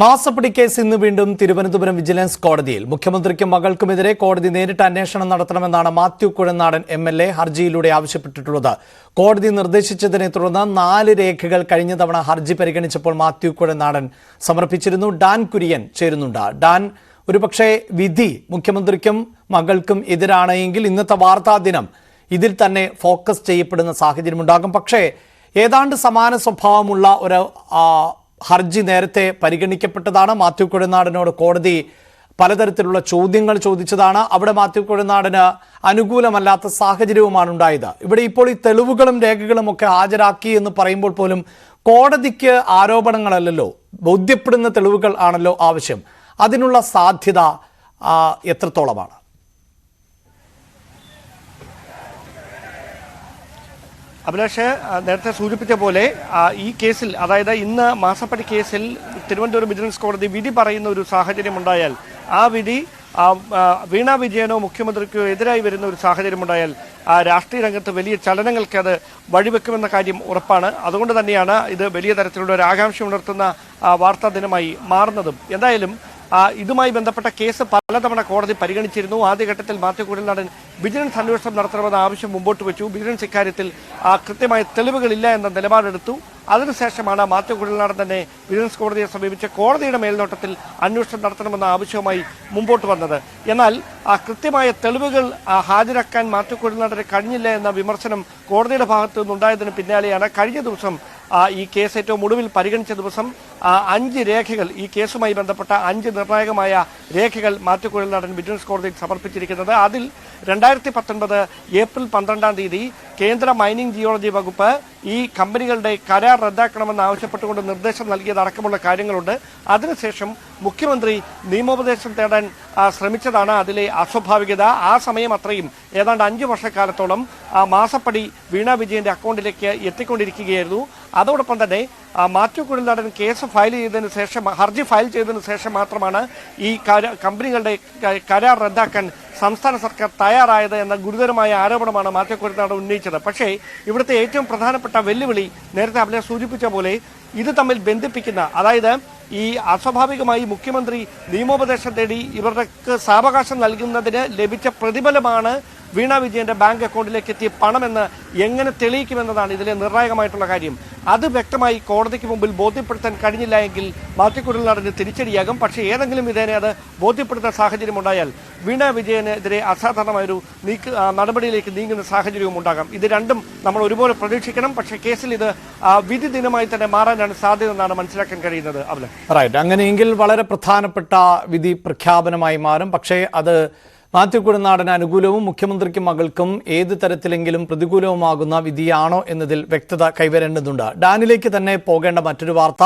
മാസപ്പടി കേസ് ഇന്ന് വീണ്ടും തിരുവനന്തപുരം വിജിലൻസ് കോടതിയിൽ. മുഖ്യമന്ത്രിക്കും മകൾക്കുമെതിരെ കോടതി നേരിട്ട് അന്വേഷണം നടത്തണമെന്നാണ് Mathew Kuzhalnadan M L A ഹർജിയിലൂടെ ആവശ്യപ്പെട്ടിട്ടുള്ളത്. കോടതി നിർദ്ദേശിച്ചതിനെ തുടർന്ന് നാല് രേഖകൾ കഴിഞ്ഞ തവണ ഹർജി പരിഗണിച്ചപ്പോൾ മാത്യു കുഴനാടൻ സമർപ്പിച്ചിരുന്നു. ഡാൻ കുര്യൻ ചേരുന്നുണ്ട്. ഡാൻ ഒരുപക്ഷെ വിധി മുഖ്യമന്ത്രിക്കും മകൾക്കും എതിരാണ് എങ്കിൽ ഇന്നത്തെ വാർത്താ ദിനം ഇതിൽ തന്നെ ഫോക്കസ് ചെയ്യപ്പെടുന്ന സാഹചര്യമുണ്ടാകും. പക്ഷേ ഏതാണ്ട് സമാന സ്വഭാവമുള്ള ഒരു ഹർജി നേരത്തെ പരിഗണിക്കപ്പെട്ടതാണ്. മാത്യു കുഴനാടനോട് കോടതി പലതരത്തിലുള്ള ചോദ്യങ്ങൾ ചോദിച്ചതാണ്. അവിടെ മാത്യു കുഴനാടന് അനുകൂലമല്ലാത്ത സാഹചര്യവുമാണ് ഉണ്ടായത്. ഇവിടെ ഇപ്പോൾ ഈ തെളിവുകളും രേഖകളും ഒക്കെ ഹാജരാക്കി എന്ന് പറയുമ്പോൾ പോലും കോടതിക്ക് ആരോപണങ്ങളല്ലല്ലോ. ബോധ്യപ്പെടുന്ന തെളിവുകൾ ആണല്ലോ ആവശ്യം. അതിനുള്ള സാധ്യത എത്രത്തോളമാണ്? അഭിലാഷ് നേരത്തെ സൂചിപ്പിച്ച പോലെ ഈ കേസിൽ അതായത് ഇന്ന് മാസപ്പടി കേസിൽ തിരുവനന്തപുരം വിജിലൻസ് കോടതി വിധി പറയുന്ന ഒരു സാഹചര്യം ഉണ്ടായാൽ ആ വിധി വീണ വിജയനോ മുഖ്യമന്ത്രിക്കോ എതിരായി വരുന്ന ഒരു സാഹചര്യം ഉണ്ടായാൽ ആ രാഷ്ട്രീയ രംഗത്ത് വലിയ ചലനങ്ങൾക്ക് അത് വഴിവെക്കുമെന്ന കാര്യം ഉറപ്പാണ്. അതുകൊണ്ട് തന്നെയാണ് ഇത് വലിയ തരത്തിലുള്ള ഒരു ആകാംക്ഷ ഉണർത്തുന്ന വാർത്താ ദിനമായി മാറുന്നതും. എന്തായാലും ഇതുമായി ബന്ധപ്പെട്ട കേസ് പലതവണ കോടതി പരിഗണിച്ചിരുന്നു. ആദ്യഘട്ടത്തിൽ മാത്യു നടൻ വിജിലൻസ് അന്വേഷണം നടത്തണമെന്ന ആവശ്യം മുമ്പോട്ട് വെച്ചു. വിജിലൻസ് ഇക്കാര്യത്തിൽ കൃത്യമായ തെളിവുകളില്ല എന്ന നിലപാടെടുത്തു. അതിനുശേഷമാണ് മാത്യു കുഴൽനാടൻ തന്നെ വിജിലൻസ് കോടതിയെ സമീപിച്ച് കോടതിയുടെ മേൽനോട്ടത്തിൽ അന്വേഷണം നടത്തണമെന്ന ആവശ്യവുമായി മുമ്പോട്ട് വന്നത്. എന്നാൽ ആ കൃത്യമായ തെളിവുകൾ ഹാജരാക്കാൻ മാത്യു കുഴൽനാടന് കഴിഞ്ഞില്ല എന്ന വിമർശനം കോടതിയുടെ ഭാഗത്തു നിന്നുണ്ടായതിന് പിന്നാലെയാണ് കഴിഞ്ഞ ദിവസം ഈ കേസ് ഏറ്റവും ഒടുവിൽ പരിഗണിച്ച ദിവസം അഞ്ച് രേഖകൾ ഈ കേസുമായി ബന്ധപ്പെട്ട അഞ്ച് നിർണായകമായ രേഖകൾ മാറ്റുകുഴൽ നടൻ വിജിലൻസ് കോടതിയിൽ സമർപ്പിച്ചിരിക്കുന്നത്. അതിൽ രണ്ടായിരത്തി പത്തൊൻപത് ഏപ്രിൽ പന്ത്രണ്ടാം തീയതി കേന്ദ്ര മൈനിങ് ജിയോളജി വകുപ്പ് ഈ കമ്പനികളുടെ കരാർ റദ്ദാക്കണമെന്ന് ആവശ്യപ്പെട്ടുകൊണ്ട് നിർദ്ദേശം നൽകിയതടക്കമുള്ള കാര്യങ്ങളുണ്ട്. അതിനുശേഷം മുഖ്യമന്ത്രി നിയമോപദേശം തേടാൻ ശ്രമിച്ചതാണ് അതിലെ അസ്വാഭാവികത. ആ സമയം അത്രയും. ഏതാണ്ട് അഞ്ചു വർഷക്കാലത്തോളം ആ മാസപ്പടി വീണ വിജയന്റെ അക്കൗണ്ടിലേക്ക് എത്തിക്കൊണ്ടിരിക്കുകയായിരുന്നു. അതോടൊപ്പം തന്നെ മാത്യു കുഴൽനാടൻ കേസ് ഫയൽ ചെയ്തതിന് ശേഷം ഹർജി ഫയൽ ചെയ്തതിന് ശേഷം മാത്രമാണ് ഈ കമ്പനികളുടെ കരാർ റദ്ദാക്കാൻ സംസ്ഥാന സർക്കാർ തയ്യാറായത് എന്ന ഗുരുതരമായ ആരോപണമാണ് മാത്യു ഉന്നയിച്ചത്. പക്ഷേ ഇവിടുത്തെ ഏറ്റവും പ്രധാനപ്പെട്ട വെല്ലുവിളി നേരത്തെ അവരെ സൂചിപ്പിച്ച പോലെ ഇത് തമ്മിൽ ബന്ധിപ്പിക്കുന്ന അതായത് ഈ അസ്വാഭാവികമായി മുഖ്യമന്ത്രി നിയമോപദേശം തേടി ഇവർക്ക് സാവകാശം നൽകുന്നതിന് ലഭിച്ച പ്രതിഫലമാണ് വീണ വിജയന്റെ ബാങ്ക് അക്കൗണ്ടിലേക്ക് എത്തിയ പണമെന്ന് എങ്ങനെ തെളിയിക്കുമെന്നതാണ് ഇതിലെ നിർണായകമായിട്ടുള്ള കാര്യം. അത് വ്യക്തമായി കോടതിക്ക് മുമ്പിൽ ബോധ്യപ്പെടുത്താൻ കഴിഞ്ഞില്ല എങ്കിൽ മാത്യു നടന്ന് തിരിച്ചടിയാകും. പക്ഷേ ഏതെങ്കിലും വിധേനെ അത് ബോധ്യപ്പെടുത്തുന്ന സാഹചര്യം ഉണ്ടായാൽ വീണ വിജയനെതിരെ അസാധാരണമായൊരു നീക്ക നടപടിയിലേക്ക് നീങ്ങുന്ന സാഹചര്യവും ഉണ്ടാകാം. ഇത് രണ്ടും നമ്മൾ ഒരുപോലെ പ്രതീക്ഷിക്കണം. പക്ഷേ കേസിൽ ഇത് വിധി ദിനമായി തന്നെ മാറാനാണ് സാധ്യത എന്നാണ് മനസ്സിലാക്കാൻ കഴിയുന്നത്. അവൽ. റൈറ്റ് അങ്ങനെയെങ്കിൽ വളരെ പ്രധാനപ്പെട്ട വിധി പ്രഖ്യാപനമായി മാറും. പക്ഷേ അത് മാത്യു കുഴനാടന് അനുകൂലവും മുഖ്യമന്ത്രിക്കും മകൾക്കും ഏത് തരത്തിലെങ്കിലും പ്രതികൂലവുമാകുന്ന വിധിയാണോ എന്നതിൽ വ്യക്തത കൈവരേണ്ടതുണ്ട്. ഡാനിലേക്ക് തന്നെ പോകേണ്ട മറ്റൊരു വാർത്ത